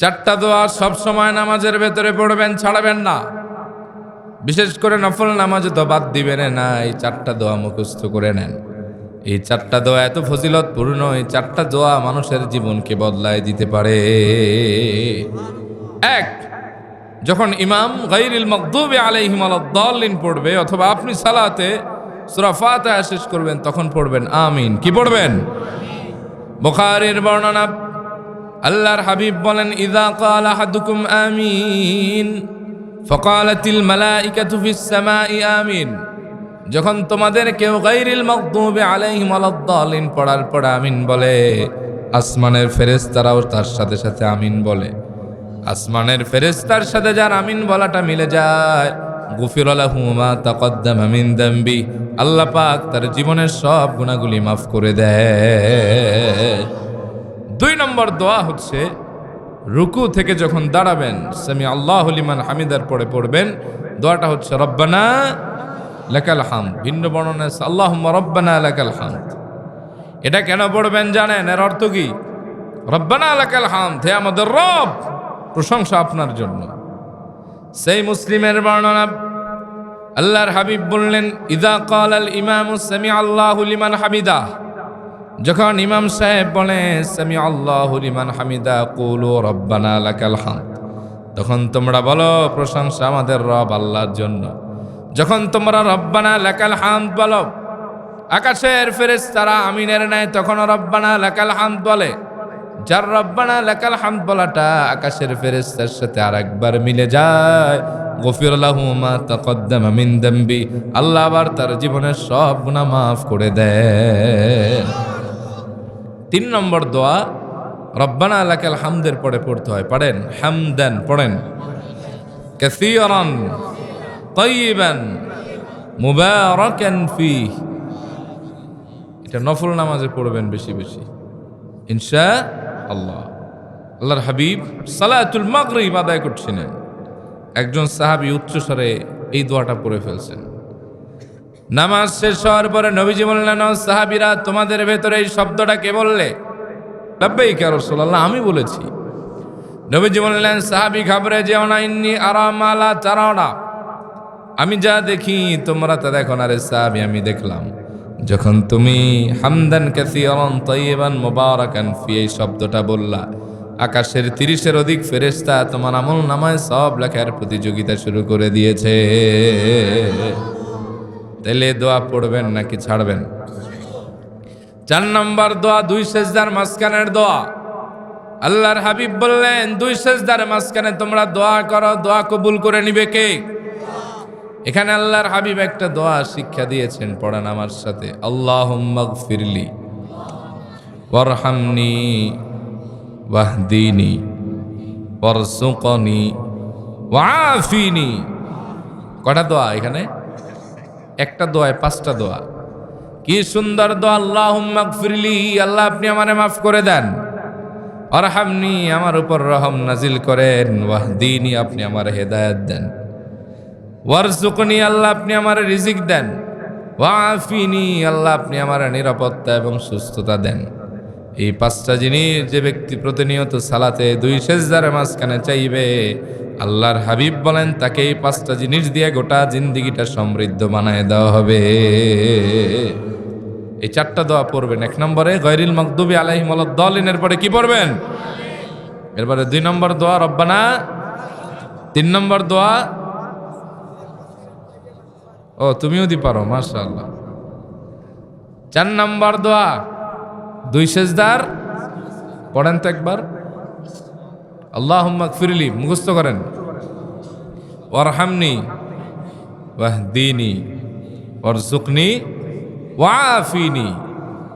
চারটা দোয়া সব সময় নামাজের ভেতরে পড়বেন, ছাড়াবেন না। বিশেষ করে নফল নামাজ তো বাদ দিবেন না, এই চারটা দোয়া মুখস্থ করে নেন। এই চারটা দোয়া এত ফজিলত ফজিলতপূর্ণ, এই চারটা দোয়া মানুষের জীবনকে বদলায় দিতে পারে। এক, যখন ইমাম গাইরিল মকদুবে আলাইহিম আলাদ্দাল্লিন পড়বে, অথবা আপনি সালাতে সুরাফাতে ফাতিহা শেষ করবেন, তখন পড়বেন আমিন। কি পড়বেন? বুখারীর বর্ণনা আল্লাহর হাবিব বলেন, ইদা কাল আহাদুকুম আমিন ফকালাতিল মালাইকাতু ফিস সামাই, আমিন যখন তোমাদের কেউ গাইরিল মকদুবে আলাইহিম আলাদ্দালিন পড়ার পর আমিন বলে, আসমানের ফেরেশতারাও তার সাথে সাথে আমিন বলে। আসমানের ফেরেশতার সাথে যার আমিন বলাটা মিলে যায়, গুফির লাহু মা তাকদ্দামা মিন দামবি আল্লাহ পাক তার জীবনের সব গুনাহগুলি মাফ করে দেয়। দুই নম্বর দোয়া হচ্ছে, রুকু থেকে যখন দাঁড়াবেন, সামি আল্লাহ লিমান হামিদার পরে পড়বেন, দোয়াটা হচ্ছে, রব্বানা লেকাল হাম ভিন্ন বর্ণনা আল্লাহ রব্বানা লেকাল হাম এটা কেন পড়বেন জানেন? এর অর্থ কি? রব্বানা লেকাল হাম হে আমাদের রব, প্রশংসা আপনার জন্য। সেই মুসলিমের বর্ণনা, আল্লাহর হাবিব বললেন, ইদা কাল আল ইমাম সামি আল্লাহ লিমান হামিদা। যখন ইমাম সাহেব বলে, সামি আল্লাহ লিমান হামিদা, কুলু রব্বানা লাকাল হামদ। তখন তোমরা বলো, প্রশংসা আমাদের রব আল্লাহর জন্য। যখন তোমরা রব্বানা লাকাল হামদ বলো, আকাশের ফেরেস তারা আমিনের নেয় তখন রব্বানা লাকাল হামদ বলে। যার রব্বানা লাকাল হামদ বলাটা আকাশের ফেরেস্তার সাথে আর একবার মিলে যায়। গফির লাহু মা তাকদ্দামা মিন দামবি। আল্লাহ আবার তার জীবনের সব গুণা মাফ করে দেয় তিন নম্বর দোয়া, রব্বানা আলাকাল হামদের পরে পড়তে হয়। পড়েন, হামদান, পড়েন। কাসীরান ফি এটা নফল নামাজে পড়বেন বেশি বেশি। ইনশা আল্লাহ আল্লাহর হাবিব সালাতুল মাগরিব আদায় করছিলেন। একজন সাহাবী উচ্চস্বরে এই দোয়াটা পড়ে ফেলছেন। নামাজ শেষ হওয়ার পরে নবীজি বললেন সাহাবিরা, তোমাদের ভেতরে এই শব্দটা কে বললে? লাব্বাই কে রাসূলুল্লাহ, আমি বলেছি। নবীজি বললেন, সাহাবি, ঘাবড়ে যেও না, ইন্নি আরামালা চারাওনা আমি যা দেখি, তোমরা তা দেখো না রে সাহাবী, আমি দেখলাম। যখন তুমি হামদান কাসীরান তাইয়িবান মুবারাকান ফি এই শব্দটা বললা, আকাশের তিরিশের অধিক ফেরেশতা তোমার আমল নামায় সব লেখার প্রতিযোগিতা শুরু করে দিয়েছে। তাহলে দোয়া পড়বেন নাকি ছাড়বেন? চার নম্বর দোয়া, দুই সেজদার মাঝখানের দোয়া। আল্লাহর হাবিব বললেন, দুই সেজদার মাঝখানে তোমরা দোয়া করো, দোয়া কবুল করে নিবে কে? এখানে আল্লাহর হাবিব একটা দোয়া শিক্ষা দিয়েছেন, পড়ান আমার সাথে। আল্লাহ ফিরলি ওয়ারহামনি, ওয়াহদিনি, ওয়ারসুকনি ওয়াফিনি কটা দোয়া এখানে? একটা দোয়ায় পাঁচটা দোয়া। কি সুন্দর দোয়া আল্লাহ ফিরলি আল্লাহ আপনি আমারে মাফ করে দেন। অরহামনি আমার উপর রহম নাজিল করেন, ওয়াহদিনী আপনি আমার হেদায়েত দেন। ওয়ারজুকনি আল্লাহ আপনি আমার রিজিক দেন। ওয়াফিনি আল্লাহ আপনি আমার নিরাপত্তা এবং সুস্থতা দেন। এই পাঁচটা জিনিস যে ব্যক্তি প্রতিনিয়ত সালাতে দুই সেজদারের মাঝখানে চাইবে আল্লাহর হাবিব বলেন তাকে এই পাঁচটা জিনিস দিয়ে গোটা জিন্দিগিটা সমৃদ্ধ বানায় দেওয়া হবে। এই চারটা দোয়া পড়বেন। এক নম্বরে গৈরিল মকদুবি আলাইহিম দলিনের পরে কি পড়বেন? এরপরে দুই নম্বর দোয়া, রব্বানা। তিন নম্বর দোয়া, ও, তুমিও দি পারো, মাশাআল্লাহ। চার নম্বর দোয়া, দুই সেজদার, পড়েন তো একবার। আল্লাহ ফিরলি মুখস্থ করেন। ওয়ারহামনি ওয়াহদিনি ওয়ারজুকনি ওয়াফিনি